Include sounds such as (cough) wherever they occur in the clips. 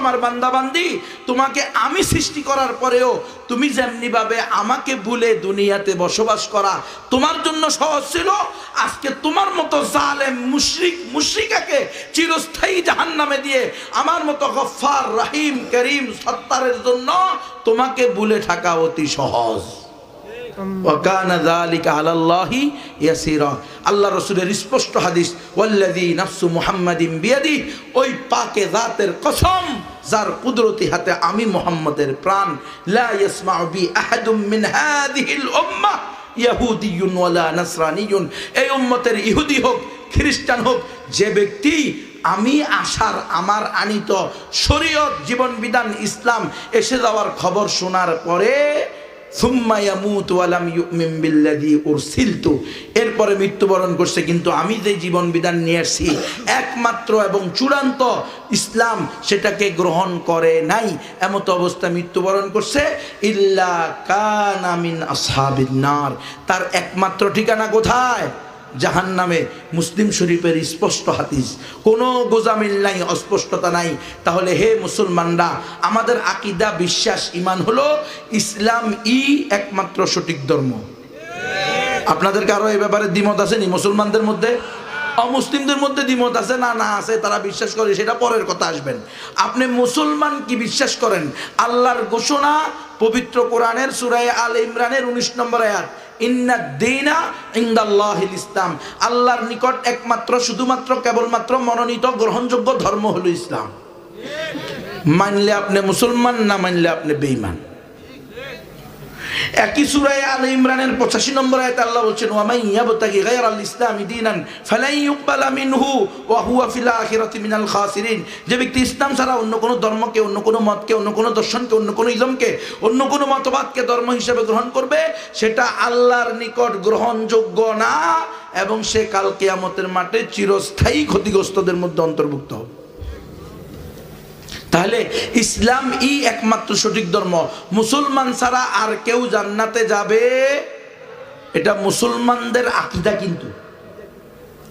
আমার বান্দাবান্দি, তোমাকে আমি সৃষ্টি করার পরেও তুমি যেমনিভাবে আমাকে ভুলে দুনিয়াতে বসবাস করা তোমার জন্য সহজ ছিল, আজকে তোমার মতো জালেম, মুশ্রিক, মুশ্রিকাকে চিরস্থায়ী জাহান নামে দিয়ে আমার মতো গফার রাহিম, করিম, সত্তারের জন্য তোমাকে ভুলে থাকা অতি সহজ। আল্লাহ স্পষ্ট পাকে হাতে আমি মুহাম্মদের প্রাণ বি এই উম্মতের ইহুদি হোক, খ্রিস্টান হোক, যে ব্যক্তি আমি আসার আমার আনিত শরীয়ত জীবন বিধান ইসলাম এসে যাওয়ার খবর শোনার পরে এরপরে মৃত্যুবরণ করছে, কিন্তু আমি যে জীবন বিধান নিয়ে আসছি, একমাত্র এবং চূড়ান্ত ইসলাম সেটাকে গ্রহণ করে নাই। এমত অবস্থা মৃত্যুবরণ করছে, ইল্লা কানামিন আসহাবিন নার। তার একমাত্র ঠিকানা কোথায়? জাহান নামে মুসলিম শরীফের স্পষ্ট হাদিস। কোনো গোজামিল নাই, অস্পষ্টতা নাই। তাহলে হে মুসলমানরা, আমাদের আকিদা, বিশ্বাস ইমান হলো ইসলাম ই একমাত্র সঠিক ধর্ম। আপনাদের কারও এ ব্যাপারে দ্বিমত আছে নি মুসলমানদের মধ্যে? অমুসলিমদের মধ্যে দ্বিমত আছে? না না, আছে, তারা বিশ্বাস করে, সেটা পরের কথা আসবেন। আপনি মুসলমান কি বিশ্বাস করেন? আল্লাহর ঘোষণা পবিত্র কোরআনের সুরায় আল ইমরানের উনিশ নম্বর আয়াত। ইন্না দিনা ইন্দাল্লাহিল ইসলাম। আল্লাহর নিকট একমাত্র, শুধুমাত্র, কেবলমাত্র মনোনীত, গ্রহণযোগ্য ধর্ম হলো ইসলাম। মানলে আপনি মুসলমান, না মানলে আপনি বেঈমান? একই সুরায় আল ইমরানের পঁচাশি নম্বর আয়াতে আল্লাহ বলছেন, ওয়ামাই ইয়াবতাগি গায়রাল ইসলামি দীনান ফালাই ইউকবালা মিনহু ওয়া হুয়া ফিল আখিরাতি মিনাল খাসিরিন। যে ব্যক্তি ইসলাম ছাড়া অন্য কোনো ধর্মকে, অন্য কোনো মতকে, অন্য কোনো দর্শনকে, অন্য কোনো ইজমকে অন্য কোনো মতবাদকে ধর্ম হিসেবে গ্রহণ করবে, সেটা আল্লাহর নিকট গ্রহণযোগ্য না, এবং সে কাল কিয়ামতের মাঠে চিরস্থায়ী ক্ষতিগ্রস্তদের মধ্যে অন্তর্ভুক্ত হবে। তাহলে ইসলাম ই একমাত্র সঠিক ধর্ম। মুসলমান ছাড়া আর কেউ জান্নাতে যাবে? এটা মুসলমানদের আকিদা কিন্তু।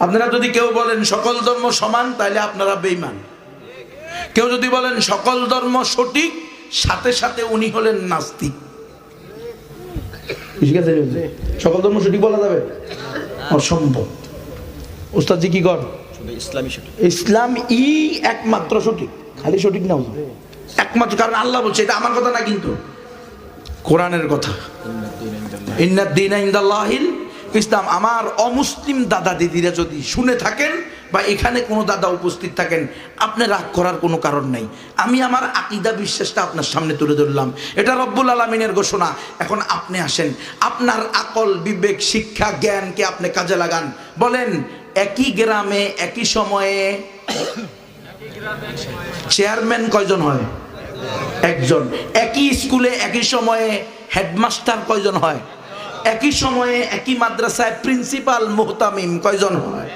আপনারা যদি কেউ বলেন সকল ধর্ম সমান তাহলে আপনারা বেইমান কেউ যদি বলেন সকল ধর্ম সঠিক সাথে সাথে উনি হলেন নাস্তিক। সকল ধর্ম সঠিক বলা যাবে? অসম্ভব। উস্তাদজি কি কর? ইসলামী সঠিক। ইসলাম ই একমাত্র সঠিক। খালি সঠিক না একমাত্র কারণ আল্লাহ বলছে, এটা আমার কথা না কিন্তু। কোরআনের কথা। ইসলাম। আমার অমুসলিম দাদা দিদিরা যদি শুনে থাকেন বা এখানে কোনো দাদা উপস্থিত থাকেন, আপনি রাগ করার কোনো কারণ নাই। আমি আমার আকিদা বিশ্বাসটা আপনার সামনে তুলে ধরলাম। এটা রব্বুল আলমিনের ঘোষণা। এখন আপনি আসেন। আপনার আকল, বিবেক, শিক্ষা, জ্ঞানকে আপনি কাজে লাগান। বলেন, একই গ্রামে, একই সময়ে চেয়ারম্যান কয়জন হয়? একজন। একই স্কুলে, একই সময়ে হেডমাস্টার কয়জন হয়? একই সময়ে একই মাদ্রাসায় প্রিন্সিপাল মুহতামিম কয়জন হয়?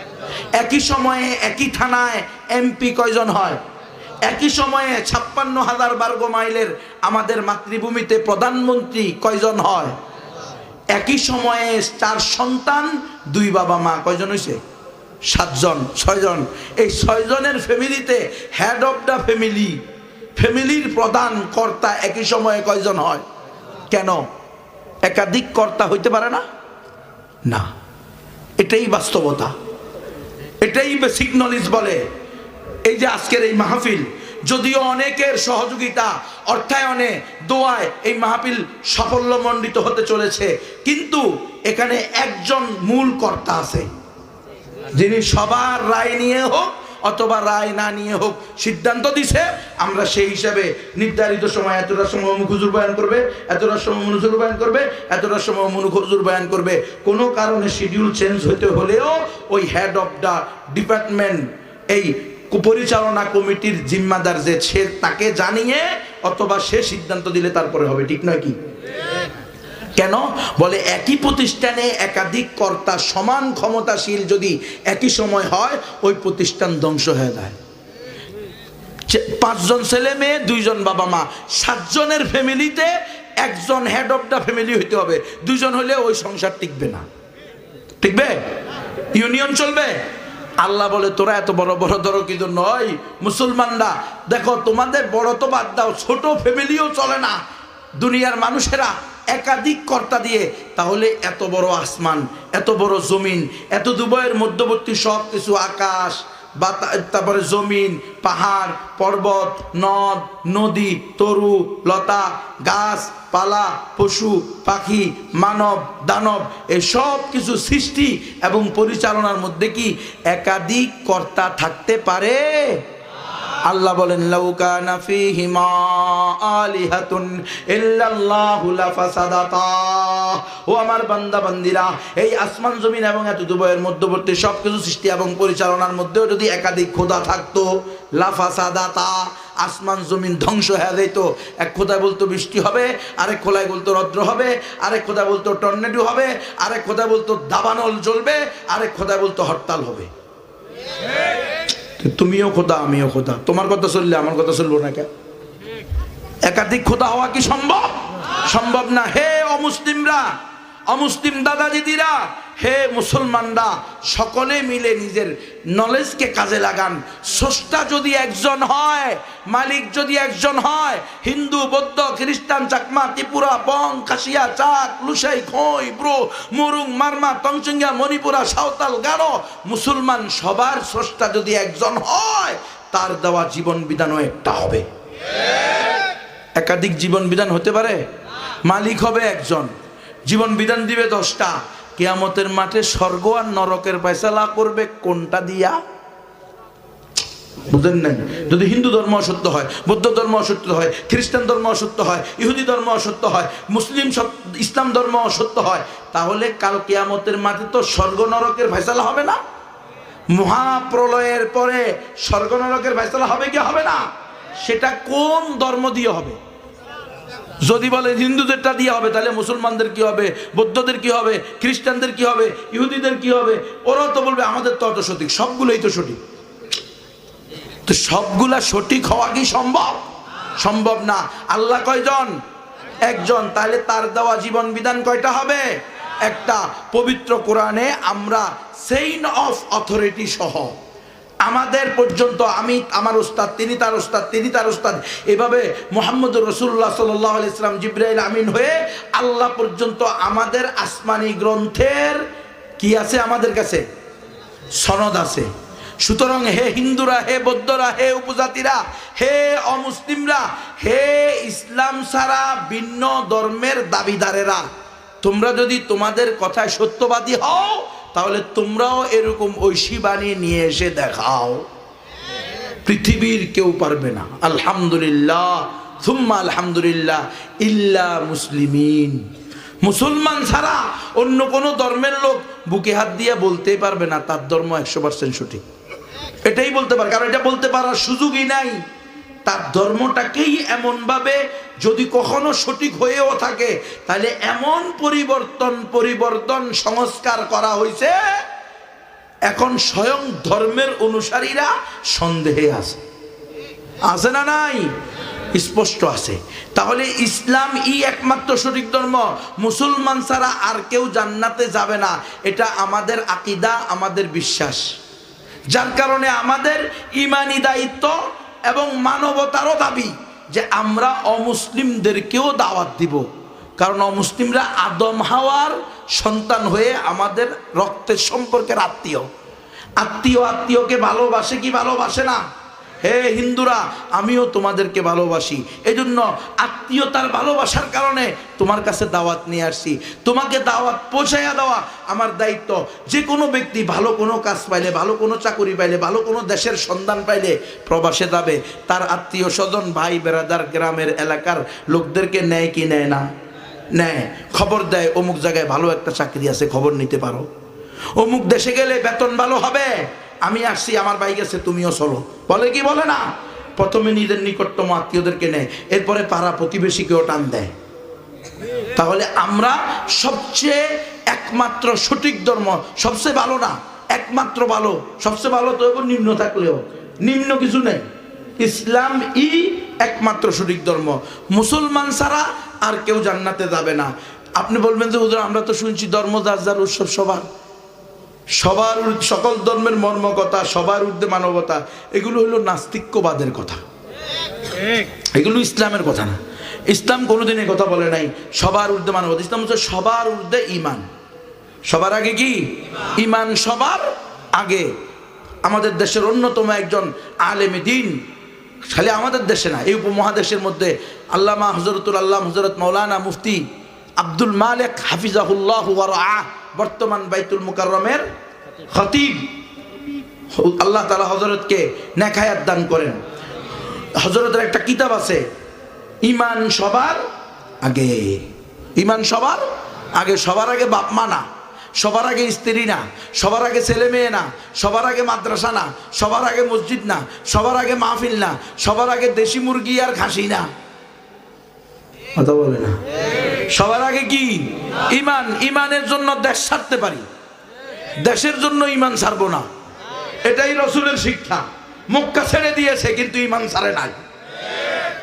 একই সময়ে একই থানায় এমপি কয়জন হয়? একই সময়ে ছাপ্পান্ন হাজার বর্গ মাইলের আমাদের মাতৃভূমিতে প্রধানমন্ত্রী কয়জন হয়? একই সময়ে চার সন্তান, দুই বাবা মা কয়জন হয়েছে সাতজন, ছয়জন। এই ছয়জনের ফ্যামিলিতে হেড অফ দ্য ফ্যামিলি ফ্যামিলির প্রধান কর্তা একই সময়ে কয়জন হয়? কেন? একাধিক কর্তা হইতে পারে না? না। এটাই বাস্তবতা। এটাই বেসিক নলেজ বলে। এই যে আজকের এই মাহফিল, যদিও অনেকের সহযোগিতা, অর্থায়নে, দোয়ায় এই মাহফিল সাফল্যমণ্ডিত হতে চলেছে, কিন্তু এখানে একজন মূল কর্তা আছে। যিনি সবার রায় নিয়ে হোক অথবা রায় না নিয়ে হোক সিদ্ধান্ত দিছে, আমরা সেই হিসাবে নির্ধারিত সময় এতটা সময় অমুক হুজুর বয়ান করবে, এতটা সময় মনুজুর বয়ান করবে, এতটা সময় মনুক হুজুর বয়ান করবে। কোনো কারণে শিডিউল চেঞ্জ হতে হলেও ওই হেড অফ দ্য ডিপার্টমেন্ট এই পরিচালনা কমিটির জিম্মাদার যে সে তাকে জানিয়ে অথবা সে সিদ্ধান্ত দিলে তারপরে হবে, ঠিক নয় কি? কেন? বলে একই প্রতিষ্ঠানে একাধিক কর্তা সমান ক্ষমতাশীল যদি একই সময় হয়, ওই প্রতিষ্ঠান ধ্বংস হয়ে যায়। পাঁচজন ছেলে মেয়ে, দুইজন বাবা মা, সাতজনের ফ্যামিলিতে একজন হেড অফ দ্য ফ্যামিলি হইতে হবে। দুইজন হলে ওই সংসার টিকবে না। টিকবে? ইউনিয়ন চলবে? আল্লাহ বলে, তোরা এত বড় বড় ধরো কিন্তু নয়, মুসলমানরা। দেখো, তোমাদের বড় তো বাদ দাও, ছোট ফ্যামিলিও চলে না। দুনিয়ার মানুষেরা একাধিক কর্তা দিয়ে, তাহলে এত বড় আসমান, এত বড় জমিন, এত দুবয়ের মধ্যবর্তী সব কিছু আকাশ তারপরে জমিন, পাহাড়, পর্বত, নদ, নদী, তরু, লতা, গাছ, পালা, পশু, পাখি, মানব, দানব, এই সব কিছু সৃষ্টি এবং পরিচালনার মধ্যে কি একাধিক কর্তা থাকতে পারে? আল্লাহ বলেন লাউকানা ফীহিমা আলিহাতুন ইল্লাল্লাহু লাফাসাদাতা। ও আমার বান্দা বান্দিরা এই আসমান জমিন এবং এত দুবয়ের মধ্যবর্তী সবকিছু সৃষ্টি এবং পরিচালনার মধ্যেও যদি একাধিক খোদা থাকতো, লাফাসাদাতা, আসমান জমিন ধ্বংস হয়ে যেত। এক খোদায় বলতো বৃষ্টি হবে, আরেক খোলায় বলতো রদ্র হবে, আরেক খোদায় বলতো টর্নেডো হবে, আরেক খোদায় বলতো দাবানল জ্বলবে, আরেক খোদায় বলতো হরতাল হবে। তো তুমিও খোদা, আমিও খোদা। তোমার কথা চললে আমার কথা চলবো না কেন? একাধিক খোদা হওয়া কি সম্ভব? সম্ভব না। হে অমুসলিমরা, অমুসলিম দাদা দিদিরা হে মুসলমানরা, সকলে মিলে নিজের নলেজকে কাজে লাগান। স্রষ্টা যদি একজন হয়, মালিক যদি একজন হয়, হিন্দু, বৌদ্ধ, খ্রিস্টান, চাকমা, ত্রিপুরা বং কাশিয়া চাক, লুসাই, খই, ব্রো, মুরুং, মারমা টংচুঙ্গা মণিপুরা, সাঁওতাল, গারো, মুসলমান সবার স্রষ্টা যদি একজন হয়, তার দেওয়া জীবন বিধানও একটা হবে। একাধিক জীবন বিধান হতে পারে? মালিক হবে একজন। জীবন বিধান দিবে দশটা। কেয়ামতের মাঠে স্বর্গ আর নরকের ফয়সালা করবে কোনটা দিয়া? বুঝেন নাই? যদি হিন্দু ধর্ম অসত্য হয়, বৌদ্ধ ধর্ম অসত্য হয়, খ্রিস্টান ধর্ম অসত্য হয়, ইহুদি ধর্ম অসত্য হয়, মুসলিম ইসলাম ধর্ম অসত্য হয়, তাহলে কাল কেয়ামতের মাঠে তো স্বর্গ নরকের ফয়সালা হবে না? মহাপ্রলয়ের পরে স্বর্গ নরকের ফয়সালা হবে কি হবে না? সেটা কোন ধর্ম দিয়ে হবে? যদি বলে হিন্দুদেরটা দিয়ে হবে, তাহলে মুসলমানদের কি হবে, বৌদ্ধদের কি হবে, খ্রিস্টানদের কি হবে, ইহুদিদের কি হবে? ওরাও তো বলবে, আমাদের তো অত সঠিক, সবগুলোই তো সঠিক। তো সবগুলা সঠিক হওয়া কি সম্ভব? সম্ভব না। আল্লাহ কয়জন? একজন। তাহলে তার দেওয়া জীবন বিধান কয়টা হবে? একটা, পবিত্র কোরআনে আমরা সেইন অফ অথরিটি সহ আমাদের পর্যন্ত আমি, আমার ওস্তাদ, তিনি তার ওস্তাদ, তিনি তার ওস্তাদ। এভাবে মোহাম্মদ রসুল্লাহ সাল্লাহ ইসলাম জিব্রাইল আমিন হয়ে আল্লাহ পর্যন্ত আমাদের আসমানি গ্রন্থের কি আছে আমাদের কাছে? সনদ আছে। সুতরাং হে হিন্দুরা, হে বৌদ্ধরা, হে উপজাতিরা, হে অমুসলিমরা, হে ইসলাম ছাড়া ভিন্ন ধর্মের দাবিদারেরা, তোমরা যদি তোমাদের কথায় সত্যবাদী হও তাহলে তোমরাও এরকম ঐশী বানিয়ে নিয়ে এসে দেখাও। পৃথিবীর কেউ পারবে না। আলহামদুলিল্লাহ, সুম্মা আলহামদুলিল্লাহ, ইল্লা মুসলিমিন। মুসলমান ছাড়া অন্য কোনো ধর্মের লোক বুকে হাত দিয়ে বলতেই পারবে না, তার ধর্ম একশো পার্সেন্ট সঠিক। এটাই বলতে পারে, কারণ এটা বলতে পারার সুযোগই নাই। তার ধর্মটাকেই এমনভাবে যদি কখনো সঠিক হয়েও থাকে, তাহলে এমন পরিবর্তন পরিবর্তন সংস্কার করা হয়েছে, এখন স্বয়ং ধর্মের অনুসারীরা সন্দেহে আছে। আছে না নাই? স্পষ্ট আছে। তাহলে ইসলাম ই একমাত্র সঠিক ধর্ম, মুসলমান ছাড়া আর কেউ জান্নাতে যাবে না। এটা আমাদের আকিদা, আমাদের বিশ্বাস। যার কারণে আমাদের ইমানি দায়িত্ব এবং মানবতারও দাবি যে আমরা অমুসলিমদেরকেও দাওয়াত দিব। কারণ অমুসলিমরা আদম হাওয়ার সন্তান হয়ে আমাদের রক্তের সম্পর্কের আত্মীয়। আত্মীয় আত্মীয়কে ভালোবাসে কি ভালোবাসে না? হে হিন্দুরা, আমিও তোমাদেরকে ভালোবাসি। এই জন্য আত্মীয়তার ভালোবাসার কারণে তোমার কাছে দাওয়াত নিয়ে আসছি। তোমাকে দাওয়াত পৌঁছাইয়া দেওয়া আমার দায়িত্ব। যে কোনো ব্যক্তি ভালো কোনো কাজ পাইলে, ভালো কোনো চাকরি পাইলে, ভালো কোনো দেশের সন্ধান পাইলে প্রবাসে যাবে। তার আত্মীয় স্বজন, ভাই, বেড়াদার, গ্রামের এলাকার লোকদেরকে নেয় কি নেয় না? নেয়। খবর দেয়, অমুক জায়গায় ভালো একটা চাকরি আছে, খবর নিতে পারো। অমুক দেশে গেলে বেতন ভালো হবে। আমি আসছি, আমার বাইক আছে তুমিও চলো। বলে কি, বলে না? প্রথমে নিজের নিকটতম আত্মীয়দেরকে নেয়, এরপরে পাড়া প্রতিবেশীকেও টান দেয়। তাহলে আমরা সবচেয়ে একমাত্র সঠিক ধর্ম, সবচেয়ে ভালো না, একমাত্র ভালো, সবচেয়ে ভালো তো নিম্ন থাকলেও। নিম্ন কিছু নেই। ইসলাম ই একমাত্র সঠিক ধর্ম। মুসলমান ছাড়া আর কেউ জান্নাতে যাবে না। আপনি বলবেন যে, হুজুর, আমরা তো শুনছি ধর্ম যার যার উৎসব সবার। সবার সকল ধর্মের মর্মকথা, সবার ঊর্ধ্বে মানবতা, এগুলো হলো নাস্তিক্যবাদের কথা। এগুলো ইসলামের কথা না। ইসলাম কোনোদিন কথা বলে নাই, সবার ঊর্ধ্বে মানবতা। ইসলাম হচ্ছে সবার ঊর্ধ্বে ইমান সবার আগে কি? ইমান সবার আগে। আমাদের দেশের অন্যতম একজন আলেমে দিন। খালি আমাদের দেশে না, এই উপমহাদেশের মধ্যে আল্লামা হজরতুল আল্লাহ হজরত মৌলানা মুফতি আব্দুল মালেক হাফিজাহুল্লাহ আহ বর্তমান বাইতুল মুকাররমের খতিব। আল্লাহ তালা হজরতকে নেখায়াত দান করেন। হজরতের একটা কিতাব আছে, ইমান সবার আগে। ইমান সবার আগে সবার আগে বাপ মা না, সবার আগে স্ত্রী না, সবার আগে ছেলে মেয়ে না, সবার আগে মাদ্রাসা না, সবার আগে মসজিদ না, সবার আগে মাহফিল না, সবার আগে দেশি মুরগি আর খাসি না। কথা বলে না। সবার আগে কি? ইমান। ইমানের জন্য দেশ ছাড়তে পারি। দেশের জন্য ইমান ছাড়বো না। এটাই রসুলের শিক্ষা। মক্কা ছেড়ে দিয়েছে, কিন্তু ইমান ছাড়ে নাই।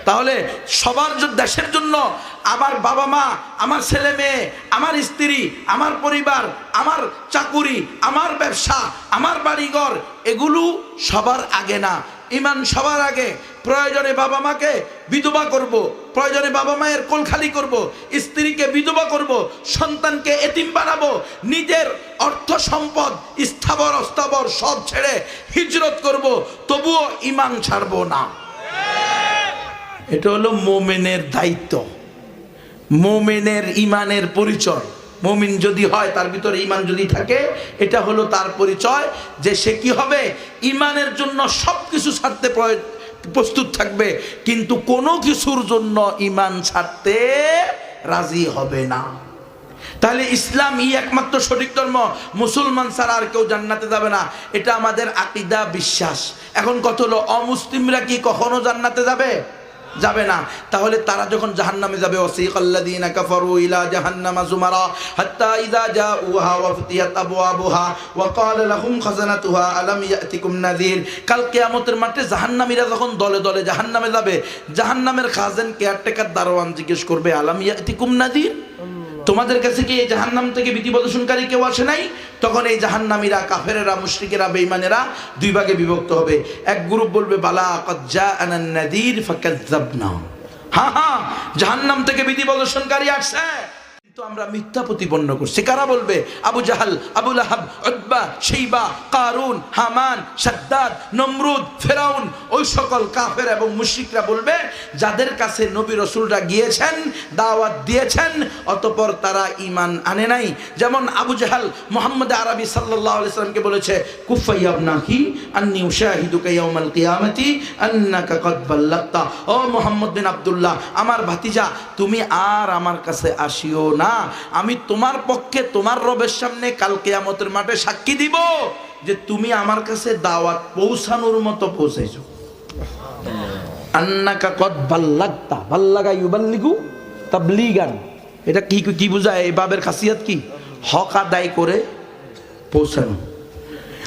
তাহলে সবার দেশের জন্য আমার বাবা মা, আমার ছেলে মেয়ে, আমার স্ত্রী, আমার পরিবার, আমার চাকুরি, আমার ব্যবসা, আমার বাড়িঘর, এগুলো সবার আগে না। ইমান সবার আগে প্রয়োজনে বাবা মাকে বিধবা করব। প্রয়োজনে বাবা মায়ের কোল খালি করব। স্ত্রীকে বিধবা করব। সন্তানকে এতিম বানাবো, নিজের অর্থ সম্পদ স্থাবর, অস্থাবর সব ছেড়ে হিজরত করব। তবুও ইমান ছাড়বো না এটা হলো মোমেনের দায়িত্ব, মোমেনের ইমানের পরিচয় মোমিন যদি হয়, তার ভিতরে ইমান যদি থাকে, এটা হলো তার পরিচয় যে সে কি হবে? ইমানের জন্য সব কিছু ছাড়তে প্রস্তুত থাকবে, কিন্তু কোনো কিছুর জন্য ইমান ছাড়তে রাজি হবে না। তাহলে ইসলাম ই একমাত্র সঠিক ধর্ম, মুসলমান ছাড়া আর কেউ জান্নাতে যাবে না। এটা আমাদের আকিদা, বিশ্বাস। এখন কত হলো, অমুসলিমরা কি কখনো জান্নাতে যাবে? যাবে না। তাহলে তারা যখন জাহান্নামে যাবে, ওয়াসিকাল্লাযীনা কাফারু ইলা জাহান্নামা যুমারা হাত্তা ইযা জাউহা ওয়া ফুতিহাত আবওয়াবুহা, ওয়া ক্বালা লাহুম খাজানাতুহা, আলাম ইয়াতিকুম নাযীর। কাল কিয়ামতের মাঠে জাহান্নামীরা যখন দলে দলে জাহান্নামে যাবে, জাহান্নামের খাজেন কেয়ারটেকার দারোয়ান জিজ্ঞেস করবে, আলাম ইয়াতিকুম নাযীর? তোমাদের কাছে কি এই জাহান্নাম থেকে বিধি প্রদর্শনকারী কেউ আসে নাই? তখন এই জাহান্নামীরা, কাফেরেরা, মুশরিকেরা বেইমানেরা দুই ভাগে বিভক্ত হবে। এক গ্রুপ বলবে, বালা কজ্জা আনান্নাদির ফাকাজ্জাবনা হ্যাঁ হ্যাঁ জাহান্নাম থেকে বিধি প্রদর্শনকারী আসছে। কিন্তু আমরা মিথ্যা প্রতিপন্ন করছি। কারা বলবে? Abu Jahl Abu Lahab Utba Shaiba Qarun, Haman, Shaddad, Namrud, Firaun, ওই সকল কাফের এবং মুশরিকরা বলবে, যাদের কাছে নবী রসুলরা গিয়েছেন, দাওয়াত দিয়েছেন, অতপর তারা ইমান আনে নাই। যেমন আবু জাহাল মোহাম্মদ আরবি সাল্লাল্লাহু আলাইহি সাল্লামকে বলেছে কুফাইয়াবনাহি আন্নি উশাহিদুকা ইয়াউমাল কিয়ামাতি আন্নাকা কদ ও মোহাম্মদ বিন আব্দুল্লাহ, আমার ভাতিজা, তুমি আর আমার কাছে আসিও না। আমি তোমার পক্ষে তোমার রবের সামনে কালকে আমতের মাঠে সাক্ষী দিব যে তুমি আমার কাছে দাওয়াত পৌঁছানোর মতো পৌঁছেছো এটা কি কি এই বাবের খাসিয়াত কি? হক করে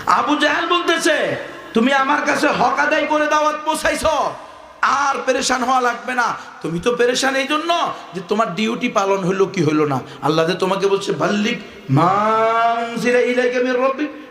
আবু জাহাল বলতেছে, তুমি আমার কাছে হক আদায় করে দাওয়াত পৌঁছাইছো। আর পেরেশান হওয়া লাগবে না। তুমি তো পেরেশান এই জন্য যে তোমার ডিউটি পালন হলো কি হলো না। আল্লাহ তোমাকে বলছে মির রাব্বিক।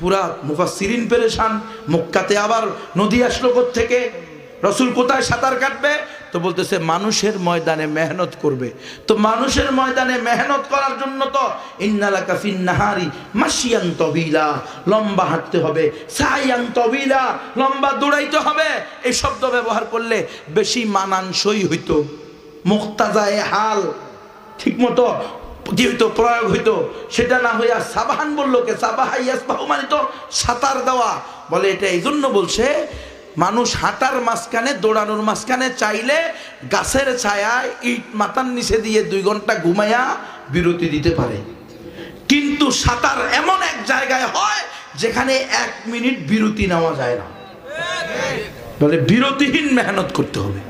পুরা মুফাসসিরিন পেরেশান। মক্কাতে আবার নদী আসলো থেকে রসুল কোথায় সাঁতার কাটবে? তো বলতেছে, মানুষের ময়দানে মেহনত করবে। তো মানুষের ময়দানে মেহনত করার জন্য তো ইন্নালা কাফিন নাহারি মাসিয়ান তবিলা। লম্বা হাঁটতে হবে। সাইয়ান তবিলা। লম্বা দৌড়াইতে হবে। এই শব্দ ব্যবহার করলে বেশি মানানসই হইতো। মুক্তাজায় হাল ঠিক হইতো প্রয়োগ হইতো, সেটা না হইয়া সাবাহান বলল কে? সাবাহাইয়াস বাহু মানে তো সাঁতার দেওয়া। বলে এটা এই জন্য বলছে, মানুষ হাঁটার মাঝখানে, দৌড়ানোর মাঝখানে চাইলে গাছের ছায়ায় ইট মাথার নিচে দিয়ে দুই ঘণ্টা ঘুমাইয়া বিরতি দিতে পারে। কিন্তু সাঁতার এমন এক জায়গায় হয় যেখানে এক মিনিট বিরতি নেওয়া যায় না। বলে বিরতিহীন মেহনত করতে হবে।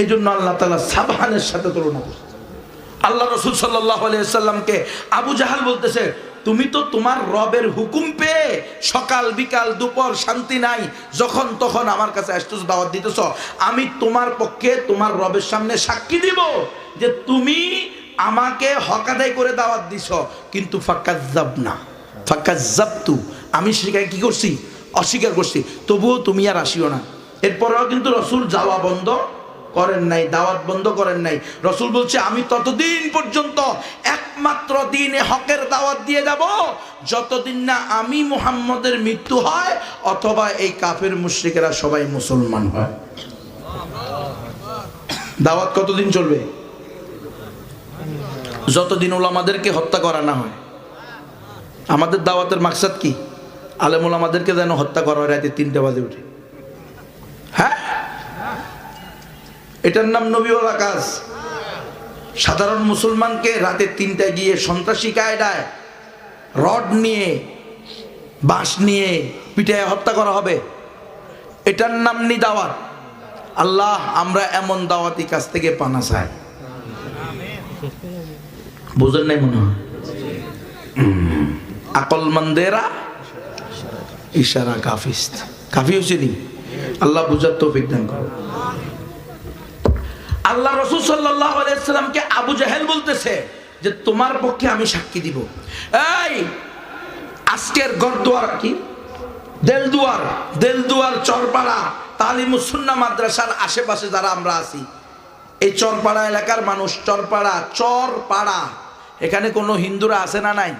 এই জন্য আল্লাহ তালা সাবহানের সাথে তুলনা করছে। আল্লাহ রসুল সাল্লাহ সাল্লামকে আবু জাহাল বলতেছে, তুমি তো তোমার রবের হুকুম পেয়ে সকাল, বিকাল, দুপুর শান্তি নাই, যখন তখন আমার কাছে আসতেছ, দাওয়াত দিতেছ, আমি তোমার পক্ষে তোমার রবের সামনে সাক্ষী দিব যে তুমি আমাকে হকাদাই করে দাওয়াত দিছ, কিন্তু ফাক্কাজাব না ফাক্কাজাবতু আমি সেখানে কি করছি? অস্বীকার করছি। তবুও তুমি আর আসিও না। এরপরেও কিন্তু রসুল যাওয়া বন্ধ। করেন নাই, দাওয়াত বন্ধ করেন নাই। রসুল বলছে, আমি ততদিন পর্যন্ত একমাত্র দিনে হকের দাওয়াত দিয়ে যাব। যতদিন না আমি মুহাম্মদের মৃত্যু হয় অথবা এই কাফের মুশ্রিকেরা সবাই মুসলমান হয়। দাওয়াত কতদিন চলবে? যতদিন ওলামাদেরকে হত্যা করা না হয়। আমাদের দাওয়াতের মাকসাদ কি? আলেমুল আমাদেরকে যেন হত্যা করা হয়, রাতে তিনটে বাজে উঠে। হ্যাঁ? এটার নাম নবীওয়ালা কাজ। সাধারণ মুসলমানকে রাতে তিনটায় গিয়ে সন্ত্রাসী কায়দায় রড নিয়ে, বাঁশ নিয়ে পিটায় হত্যা করা হবে। এটার নাম নি দাওয়াত। আল্লাহ আমরা এমন দাওয়াতি কাছ থেকে পানা চাই। বুঝেন নাই মনে হয়? হুম। আকলমন্দেরা ইশারা কাফিস্ত। কাফি হয়েছে নি? আল্লাহ বুঝার তৌফিক দান করো আল্লাহ রসুল সাল্লাহ আবু জাহেল বলতেছে যে তোমার পক্ষে আমি সাক্ষী দিব। এই, আজকের গরদুয়ার কি? দেলদুয়ার দেলদুয়ার চরপাড়া তালিমুসুন্না মাদ্রাসার আশেপাশে যারা আমরা আছি, এই চরপাড়া এলাকার মানুষ, চরপাড়া চরপাড়া, এখানে কোনো হিন্দুরা আছে না নাই?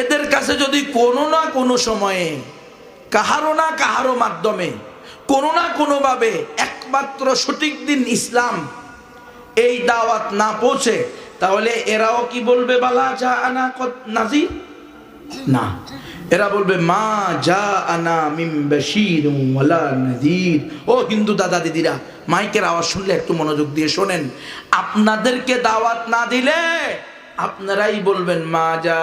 এদের কাছে যদি কোনো না কোনো সময়ে, কাহারো না কাহারো মাধ্যমে, কোনো না কোনোভাবে একমাত্র সঠিক দিন ইসলাম। এই দাওয়াত না পৌঁছে, তাহলে এরাও কি বলবে, বালা যা আনা নাজি না। এরা বলবে, মা যা আনা মিম বাশির নাযির ও হিন্দু দাদা দিদিরা, মাইকের আওয়াজ শুনলে একটু মনোযোগ দিয়ে শোনেন। আপনাদেরকে দাওয়াত না দিলে আপনারাই বলবেন, মা যা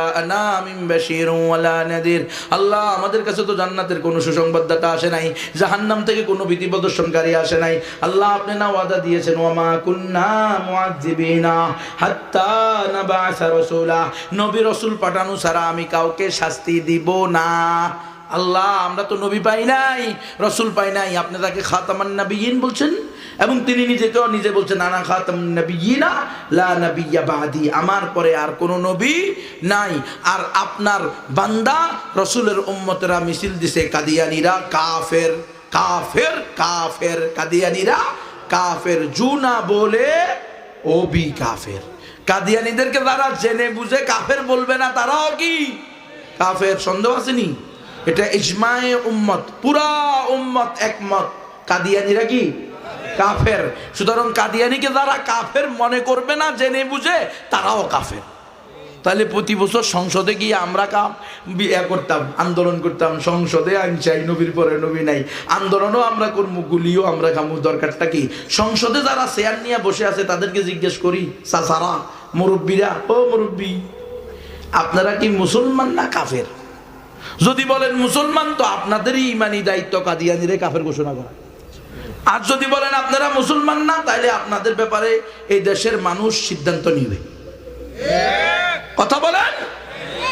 নাযির আল্লাহ আমাদের কাছে তো জান্নাতের কোনো সুসংবাদদাতা আসে নাই, জাহান্নাম থেকে কোনো ভীতি প্রদর্শনকারী আসে নাই। আল্লাহ আপনি না ওয়াদা দিয়েছেন, ওয়া মা কুন্না নবী রাসূল পাঠানো ছাড়া আমি কাউকে শাস্তি দিব না। আল্লাহ, আমরা তো নবী পাই নাই, রসুল পাই নাই। আপনি তাকে খাতামান বলছেন? এবং তিনি নিজেকেও নিজে বলছেন আনা খাতাম নাবিয়িনা লা নাবিয়্যা বাদি। আমার পরে আর কোনো নবী নাই। আর আপনার বান্দা রসুলের উম্মতরা মিছিল দিছে, কাদিয়ানিরা কাফের কাফের কাফের, কাদিয়ানিরা কাফের। জুনা বলে ওবি কাফের। কাদিয়ানিদেরকে তারা জেনে বুঝে কাফের বলবে না, তারাও কি? কাফের। সন্দেহ আসেনি এটা ইজমায়ে উম্মত, পুরা উম্মত একমত। কাদিয়ানিরা কি? কাফের। সুতরাং কাদিয়ানিকে যারা কাফের মনে করবে না, জেনে বুঝে তারাও কাফের। তাহলে প্রতি বছর সংসদে গিয়ে আমরা কাম বিয়ে করতাম, আন্দোলন করতাম, সংসদে আইন চাই, নবীর পরে নবী নাই। আন্দোলনও আমরা করব গুলিও আমরা খামু। দরকারটা কি? সংসদে যারা চেয়ার নিয়ে বসে আছে, তাদেরকে জিজ্ঞেস করি চাচারা মুরব্বীরা? ও মুরব্বী, আপনারা কি মুসলমান না কাফের? যদি বলেন মুসলমান, তো আপনাদেরই ইমানি দায়িত্ব কাদিয়ানিরে কাফের ঘোষণা করা। আর যদি বলেন আপনারা মুসলমান না তাহলে আপনাদের ব্যাপারে এই দেশের মানুষ সিদ্ধান্ত নিবে। কথা বলেন?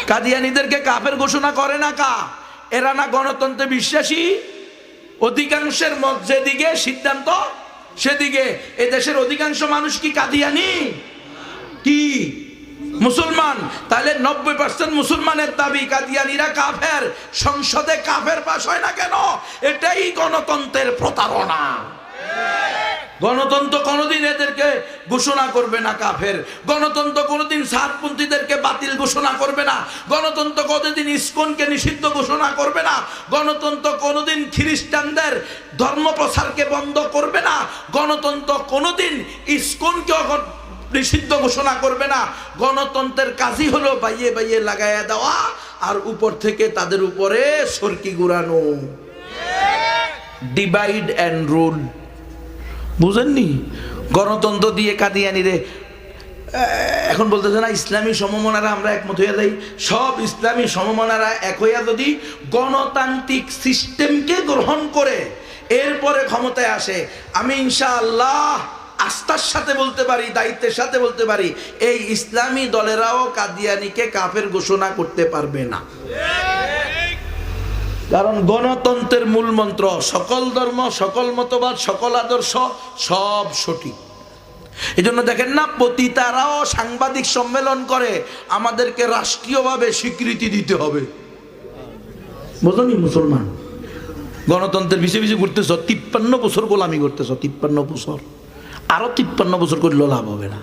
কাদিয়ানিদেরকে কাফের ঘোষণা করে না কা? এরা না গণতন্ত্রে বিশ্বাসী? অধিকাংশের মত যেদিকে সিদ্ধান্ত, সেদিকে। এ দেশের অধিকাংশ মানুষ কি কাদিয়ানি? কি? মুসলমান, তাহলে নব্বই পার্সেন্ট মুসলমানের দাবি, কাদিয়ানিরা কাফের, সংসদে কাফের পাশ হয় না কেন? এটাই গণতন্ত্রের প্রতারণা। গণতন্ত্র কোনোদিন এদেরকে ঘোষণা করবে না কাফের। গণতন্ত্র কোনোদিন সাতপন্থীদেরকে বাতিল ঘোষণা করবে না। গণতন্ত্র কোনোদিন ইস্কনকে নিষিদ্ধ ঘোষণা করবে না। গণতন্ত্র কোনোদিন খ্রিস্টানদের ধর্ম প্রসারকে বন্ধ করবে না। গণতন্ত্র কোনোদিন ইস্কনকে নিষিদ্ধ ঘোষণা করবে না। গণতন্ত্রের কাজই হলো বাইয়ে বাইয়ে লাগাইয়া দেওয়া আর উপর থেকে তাদের উপরে সরকি গুড়ানো ডিভাইড অ্যান্ড রুল বুঝেননি? গণতন্ত্র দিয়ে কাদিয়ানিরে এখন বলতেছে না, ইসলামী সমমনারা আমরা একমত হইয়া যাই। সব ইসলামী সমমনারা এক হইয়া যদি গণতান্ত্রিক সিস্টেমকে গ্রহণ করে, এরপরে ক্ষমতায় আসে, আমি ইনশাআল্লাহ আস্থার সাথে বলতে পারি, দায়িত্বের সাথে বলতে পারি, এই ইসলামী দলেরাও কাদিয়ানিকে কাফের ঘোষণা করতে পারবে না। কারণ গণতন্ত্রের মূল মন্ত্র, সকল ধর্ম, সকল মতবাদ, সকল আদর্শ সব সঠিক। এই জন্য দেখেন না, পতিতারাও সাংবাদিক সম্মেলন করে, আমাদেরকে রাষ্ট্রীয়ভাবে স্বীকৃতি দিতে হবে। বোঝনি মুসলমান? গণতন্ত্রের বিষয়ে বিষয়ে ঘুরতেছ, তিপ্পান্ন বছর গোলামি করতেছ, তিপ্পান্ন বছর। আরও তিপ্পান্ন বছর করলেও লাভ হবে না।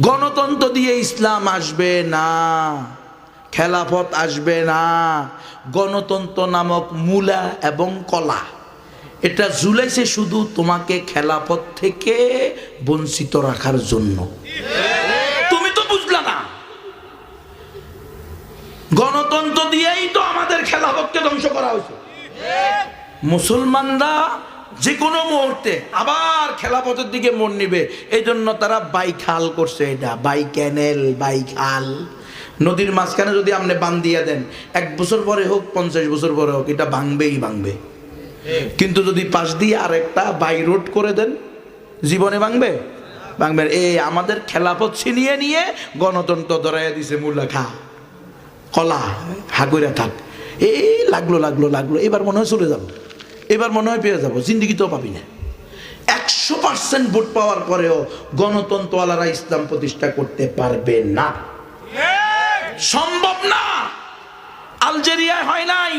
গণতন্ত্র দিয়ে ইসলাম আসবে না, খেলাফত আসবে না, গণতন্ত্র নামক মূলা এবং কলা। এটা ঝুলেছে শুধু তোমাকে খেলাফত থেকে বঞ্চিত রাখার জন্য। তুমি তো বুঝলা না। গণতন্ত্র দিয়েই তো আমাদের খেলাফতকে ধ্বংস করা হয়েছে। মুসলমানরা যে কোনো মুহূর্তে আবার খেলাপথের দিকে মন নিবে। এই জন্য তারা বাইখাল করছে এটা। বাই ক্যানেল বাইখাল নদীর মাঝখানে যদি আপনি বান দিয়ে দেন এক বছর পরে হোক পঞ্চাশ বছর পরে হোক এটা ভাঙবেই ভাঙবে। কিন্তু যদি পাশ দিয়ে আরেকটা বাই রোড করে দেন জীবনে ভাঙবে? ভাঙবে। এই আমাদের খেলাপথ ছিনিয়ে নিয়ে গণতন্ত্র ধরাইয়া দিছে মূল্যা খা। কলা হাগুরা থাক। এই লাগল লাগল লাগল। এবার মনে হয় চলে যাব। এবার মনে হয় পেয়ে যাব জিন্দিগিতেও পাবি না। একশো পার্সেন্ট ভোট পাওয়ার পরেও গণতন্ত্রওয়ালারা ইসলাম প্রতিষ্ঠা করতে পারবে না। সম্ভব না! আলজেরিয়ায় হয় নাই,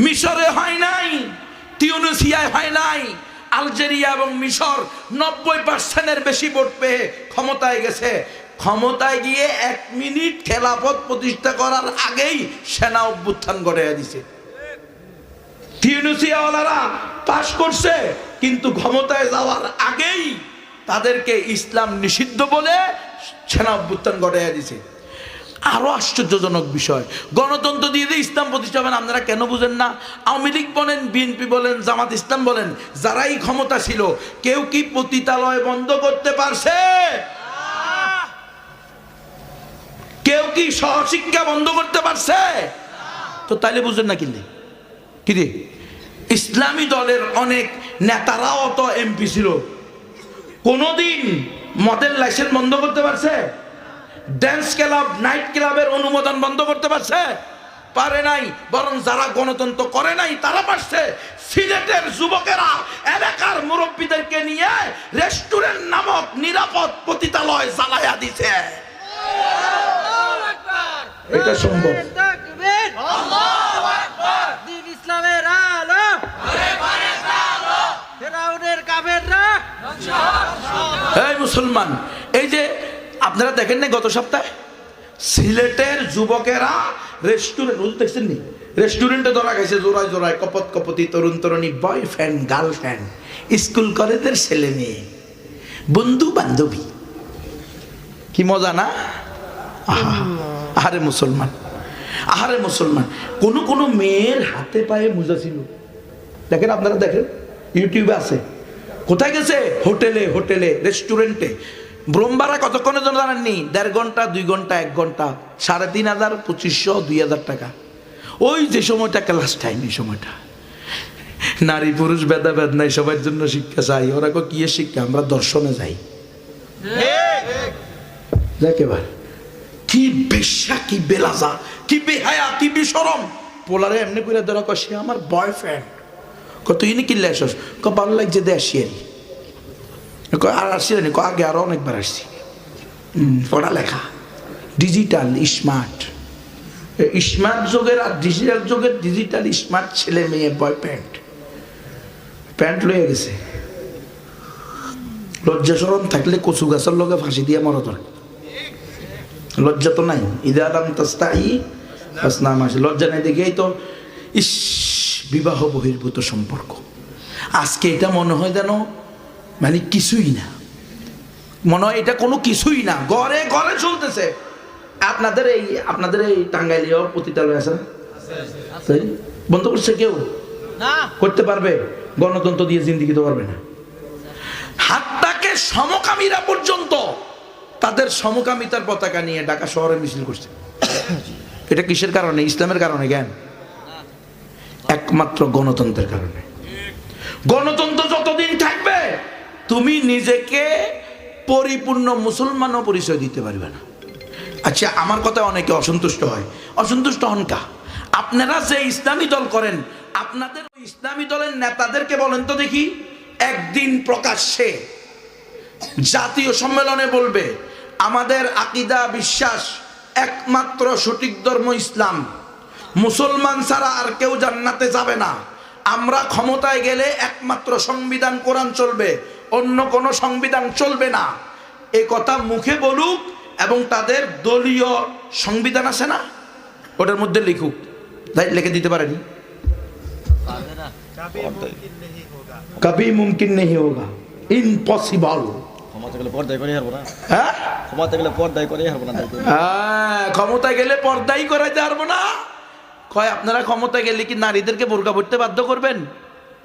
মিশরে হয় নাই, তিউনিসিয়ায় হয় নাই, আলজেরিয়া এবং মিশর নব্বই পার্সেন্টের বেশি ভোট পেয়ে ক্ষমতায় গেছে। ক্ষমতায় গিয়ে এক মিনিট খেলাফত প্রতিষ্ঠা করার আগেই সেনা অভ্যুত্থান গড়ে দিছে তিউনিসিয়াওয়ালারা পাশ করছে, কিন্তু ক্ষমতায় যাওয়ার আগেই তাদেরকে ইসলাম নিষিদ্ধ বলে সেনা অভ্যুত্থান গড়াইয়া দিছে। আরও আশ্চর্যজনক বিষয়, গণতন্ত্র দিয়ে দিয়ে ইসলাম প্রতিষ্ঠা হবেন আপনারা কেন বুঝেন না? আওয়ামী লীগ বলেন, বিএনপি বলেন, জামাত ইসলাম বলেন, যারাই ক্ষমতা ছিল, কেউ কি পতিতালয় বন্ধ করতে পারছে? কেউ কি সহশিক্ষা বন্ধ করতে পারছে? তো তাইলে বুঝেন না কিনলে কি রে ইসলামী দলের অনেক নেতারাও তো এমপি ছিল। কোনোদিন মদের লাইসেন্স বন্ধ করতে পারছে? ড্যান্স ক্লাব নাইট ক্লাবের অনুমোদন বন্ধ করতে পারছে? পারে নাই বরং যারা গণতন্ত্র করে নাই তারা পারছে। সিলেটের যুবকেরা এলাকার মুরব্বীদেরকে নিয়ে রেস্টুরেন্ট নামক নিরাপদ পতিতালয় জ্বালায়া দিছে। এটা সম্ভব তাকবীর আল্লাহু আকবার দিন ইসলামের এই মুসলমান এই যে আপনারা দেখেন না গত সপ্তাহে? সিলেটের যুবকেরা রেস্টুরেন্ট রোজ দেখছেন নি? রেস্টুরেন্টে ধরা গেছে জোড়ায় জোড়ায় কপত কপতি তরুণ তরুণী বয়ফ্রেন্ড গার্লফ্রেন্ড স্কুল কলেজের ছেলে মেয়ে বন্ধু বান্ধবী। কি মজা না? আহা, আহারে মুসলমান। আহারে মুসলমান। কোন কোন মেয়ের হাতে পায়ে মোজা ছিল। দেখেন আপনারা দেখেন ইউটিউবে আছে। কোথায় গেছে? হোটেলে হোটেলে রেস্টুরেন্টে। ব্রহ্মারা কতক্ষণের জন্য জানেননি? দেড় ঘণ্টা দুই ঘণ্টা এক ঘণ্টা সাড়ে তিন হাজার পঁচিশশো দুই হাজার টাকা। ওই যে সময়টা ক্লাস টাইম এই সময়টা। নারী পুরুষ ভেদাভেদ নাই সবার জন্য শিক্ষা চাই। ওরা কো কি শিক্ষা? আমরা দর্শনে যাই। দেখ এবার। কি বেশ্যা কি বেলাজা। কি বেহায়া কি বিসরম পোলারে এমনি করে ধরা কয় সে আমার বয়ফ্রেন্ড কত ইনি কিনলে আসস? ক ভালো লাগছে দে আসি আর কয়, আর আসছি না ক আগে আরও অনেকবার আসছি। পড়ালেখা। ডিজিটাল স্মার্ট স্মার্ট যুগের আর ডিজিটাল যুগের ডিজিটাল স্মার্ট ছেলে মেয়ে বয় প্যান্ট প্যান্ট লয়ে গেছে। লজ্জা সরম থাকলে কচু গাছের লগে ফাঁসি দিয়ে মরা দরকার লজ্জা তো নাই। ঈদে আদাম তাস্তাই আসনাম আসে লজ্জা নাই দেখেই তো ইস বিবাহ বহির্ভূত সম্পর্ক। আজকে এটা মনে হয় যেন মানে কিছুই না। মনে হয় এটা কোনো কিছুই না। ঘরে ঘরে চলতেছে। আপনাদের এই আপনাদের এই টাঙ্গাইলীয় পতিতালয় আছে না? বন্ধ করছে কেউ? করতে পারবে? গণতন্ত্র দিয়ে জিন্দিগি তো পারবে না। হাতটাকে সমকামীরা পর্যন্ত তাদের সমকামিতার পতাকা নিয়ে ঢাকা শহরে মিছিল করছে। এটা কিসের কারণে? ইসলামের কারণে জ্ঞান? একমাত্র গণতন্ত্রের কারণে। গণতন্ত্র যতদিন থাকবে, তুমি নিজেকে পরিপূর্ণ মুসলমানও পরিচয় দিতে পারবে না। আচ্ছা আমার কথা অনেকে অসন্তুষ্ট হয়। অসন্তুষ্ট হন কা? আপনারা যে ইসলামী দল করেন, আপনাদের ইসলামী দলের নেতাদেরকে বলেন তো দেখি, একদিন প্রকাশ্যে জাতীয় সম্মেলনে বলবে, আমাদের আকিদা, বিশ্বাস একমাত্র সঠিক ধর্ম ইসলাম। মুসলমান ছাড়া আর কেউ জান্নাতে যাবে না। আমরা ক্ষমতায় গেলে একমাত্র সংবিধান কোরআন চলবে অন্য কোনো সংবিধান চলবে না। এ কথা মুখে বলুক এবং তাদের দলীয় সংবিধান আছে না? ওটার মধ্যে লিখুক। তাই লিখে দিতে পারেনি। কবি মুমকিন নেই হোগা। ইম্পসিবল গেলে পর্দায় করে হারবো না। হ্যাঁ? ক্ষমতা গেলে পর্দায় করে হারবো না হ্যাঁ ক্ষমতায় গেলে পর্দাই করাইতে পারব না। কয় আপনারা ক্ষমতায় গেলে কি নারীদেরকে বোরকা পড়তে বাধ্য করবেন?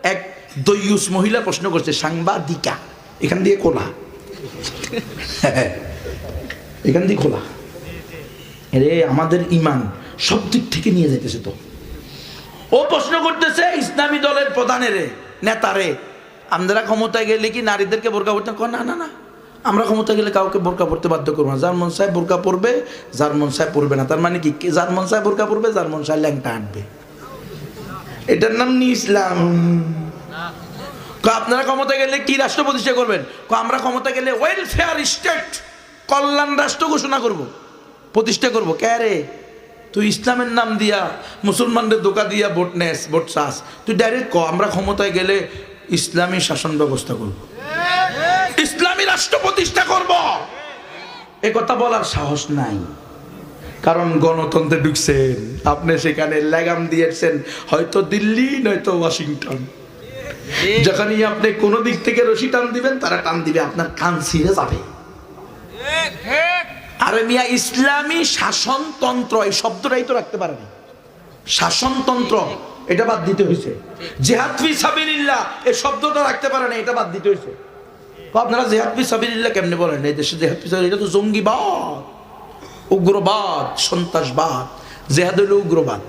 এক দৈয়ুস মহিলা প্রশ্ন করছে সাংবাদিকা এখান দিয়ে খোলা। (laughs) এখান দিয়ে খোলা। রে আমাদের ইমান সব দিক থেকে নিয়ে যাইতেছে তো। ও প্রশ্ন করতেছে ইসলামী দলের প্রধানের নেতারে আপনারা ক্ষমতায় গেলে কি নারীদেরকে বোরকা পড়তে না না না। আমরা ক্ষমতা গেলে কাউকে বোরকা পড়তে বাধ্য করব না। যার মন সাহেব বোরকা পড়বে যার মন সাহেব পড়বে না। তার মানে কি? যার মন সাহেব বোরকা পড়বে যার মন সাহেব ল্যাংটা আনবে। এটার নাম নি ইসলাম। আপনারা ক্ষমতা গেলে কি রাষ্ট্র প্রতিষ্ঠা করবেন? আমরা ক্ষমতা গেলে ওয়েলফেয়ার স্টেট কল্যাণ রাষ্ট্র ঘোষণা করব। প্রতিষ্ঠা করব। কে রে? তুই ইসলামের নাম দিয়া, মুসলমানদের দোকা দিয়া ভোট নেস, ভোট চাস। তুই ডাইরেক্ট ক, আমরা ক্ষমতায় গেলে ইসলামী শাসন ব্যবস্থা করব। ইসলামী রাষ্ট্র প্রতিষ্ঠা করব। এ কথা বলার সাহস নাই। কারণ গণতন্ত্রে ঢুকছেন। আপনি সেখানে লাগাম দিয়েছেন। হয়তো দিল্লি, নয়তো ওয়াশিংটন। যখনই আপনি কোনো দিক থেকে রশি টান দিবেন, তারা টান দিবে, আপনার কান ছিঁড়ে যাবে। আরে মিয়া, ইসলামী শাসনতন্ত্র, এই শব্দটাই তো রাখতে পারেনি। শাসনতন্ত্র, এটা বাদ দিতে হয়েছে। জেহাদ ফি সাবিলিল্লাহ, এই শব্দটা রাখতে পারে না এটা বাদ দিতে হয়েছে। আপনারা জেহাদ ফি সাবিলিল্লাহ কেমনে বলেন? এই দেশে জেহাদ ফি এটা তো জঙ্গিবাদ, উগ্রবাদ, সন্ত্রাসবাদ। জেহাদ উগ্রবাদ,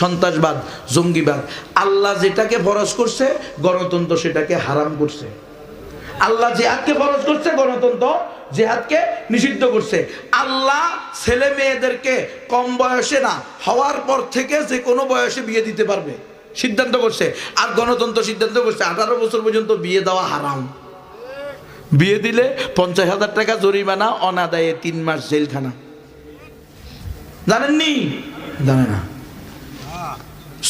সন্ত্রাসবাদ, জঙ্গিবাদ। আল্লাহ যেটাকে ফরজ করছে, গণতন্ত্র সেটাকে হারাম করছে। আল্লাহ জেহাদকে ফরজ করছে, গণতন্ত্র জেহাদকে নিষিদ্ধ করছে। আল্লাহ ছেলে মেয়েদেরকে কম বয়সে না, হওয়ার পর থেকে যে কোনো বয়সে বিয়ে দিতে পারবে। সিদ্ধান্ত করছে। আর গণতন্ত্র সিদ্ধান্ত করছে, আঠারো বছর পর্যন্ত বিয়ে দেওয়া হারাম। বিয়ে দিলে পঞ্চাশ হাজার টাকা জরিমানা, অনাদায়ে তিন মাস জেলখানা। জানেননি? জানে না।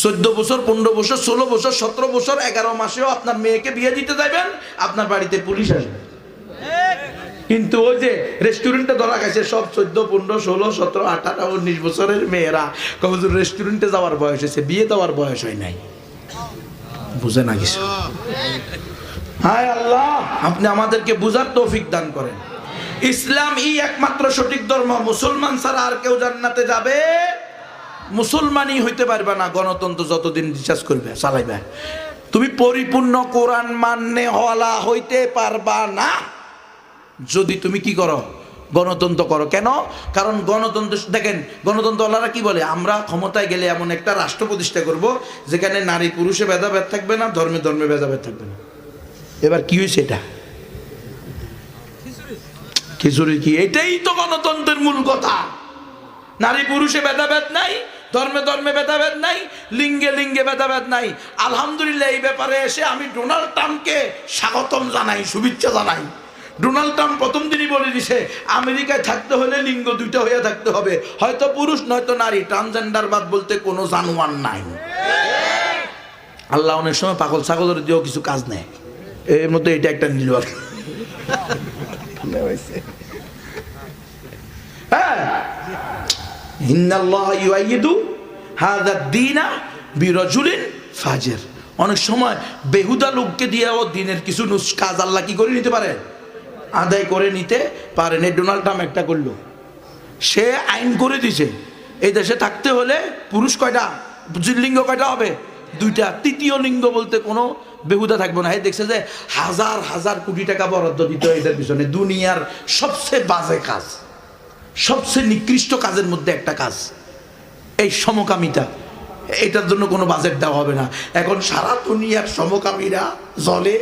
চোদ্দ বছর, পনেরো বছর, ষোলো বছর, সতেরো বছর, এগারো মাসেও আপনার মেয়েকে বিয়ে দিতে যাবেন আপনার বাড়িতে পুলিশ আসবে। কিন্তু ওই যে রেস্টুরেন্টে ধরা গেছে, সব চোদ্দ, পনেরো, ষোলো, সতেরো, আঠারো, উনিশ বছরের মেয়েরা। কবজুর রেস্টুরেন্টে যাওয়ার বয়স হয়েছে, বিয়ে দেওয়ার বয়স হয় নাই। বুঝে না কিছু। হায় আল্লাহ, আপনি আমাদেরকে বুঝার তৌফিক দান করেন। ইসলাম ই একমাত্র সঠিক ধর্ম, মুসলমান ছাড়া আর কেউ জান্নাতে যাবে? মুসলমানই হইতে পারবে না, গণতন্ত্র যতদিন রিচার্জ করবে, চালাইবে। তুমি পরিপূর্ণ কোরআন মান্যে হওয়ালা হইতে পারবা না। যদি তুমি কি করো? গণতন্ত্র করো। কেন? কারণ গণতন্ত্র, দেখেন, গণতন্ত্রওয়ালারা কি বলে? আমরা ক্ষমতায় গেলে এমন একটা রাষ্ট্র প্রতিষ্ঠা করব, যেখানে নারী পুরুষে ভেদাভেদ থাকবে না, ধর্মে ধর্মে ভেদাভেদ থাকবে না। এবার কি হয়েছে এটা? খিচুড়ি। কি? এটাই তো গণতন্ত্রের মূল কথা। নারী পুরুষে ভেদাভেদ নাই ধর্মে ধর্মে ভেদাভেদ নাই লিঙ্গে লিঙ্গে ভেদাভেদ নাই। আলহামদুলিল্লাহ এই ব্যাপারে এসে আমি ডোনাল্ড ট্রাম্পকে স্বাগতম জানাই শুভেচ্ছা জানাই। ডোনাল্ড ট্রাম্প প্রথম দিনই বলে দিছে আমেরিকায় থাকতে হলে লিঙ্গ দুইটা হয়ে থাকতে হবে। হয়তো পুরুষ নয়তো নারী ট্রান্সজেন্ডার বাদ বলতে কোনো জানোয়ার নাই। আল্লাহ অনেক সময় পাগল ছাগলের দিয়েও কিছু কাজ নেয়। এর মতো এটা একটা নিল আর। হ্যাঁ। ইন্নাল্লাহ ইউআইয়িদু হাযা দ্বীনা বিরাজুলিন ফাজির। অনেক সময় বেহুদা লোককে দিয়েও দিনের কিছু কাজ আল্লাহ কি করে নিতে পারে? আদায় করে নিতে পারেন এই ডোনাল্ড ট্রাম্প একটা করল। সে আইন করে দিছে। এই দেশে থাকতে হলে পুরুষ কয়টা? লিঙ্গ কয়টা হবে? দুইটা। তৃতীয় লিঙ্গ বলতে কোনো বেহুদা থাকব না। হ্যাঁ দেখছে যে হাজার হাজার কোটি টাকা বরাদ্দ দিতে হয় এদের পিছনে। দুনিয়ার সবচেয়ে বাজে কাজ, সবচেয়ে নিকৃষ্ট কাজের মধ্যে একটা কাজ, এই সমকামিতা। এটার জন্য কোনো বাজেট দেওয়া হবে না। এখন সারা দুনিয়ার সমকামীরা জলে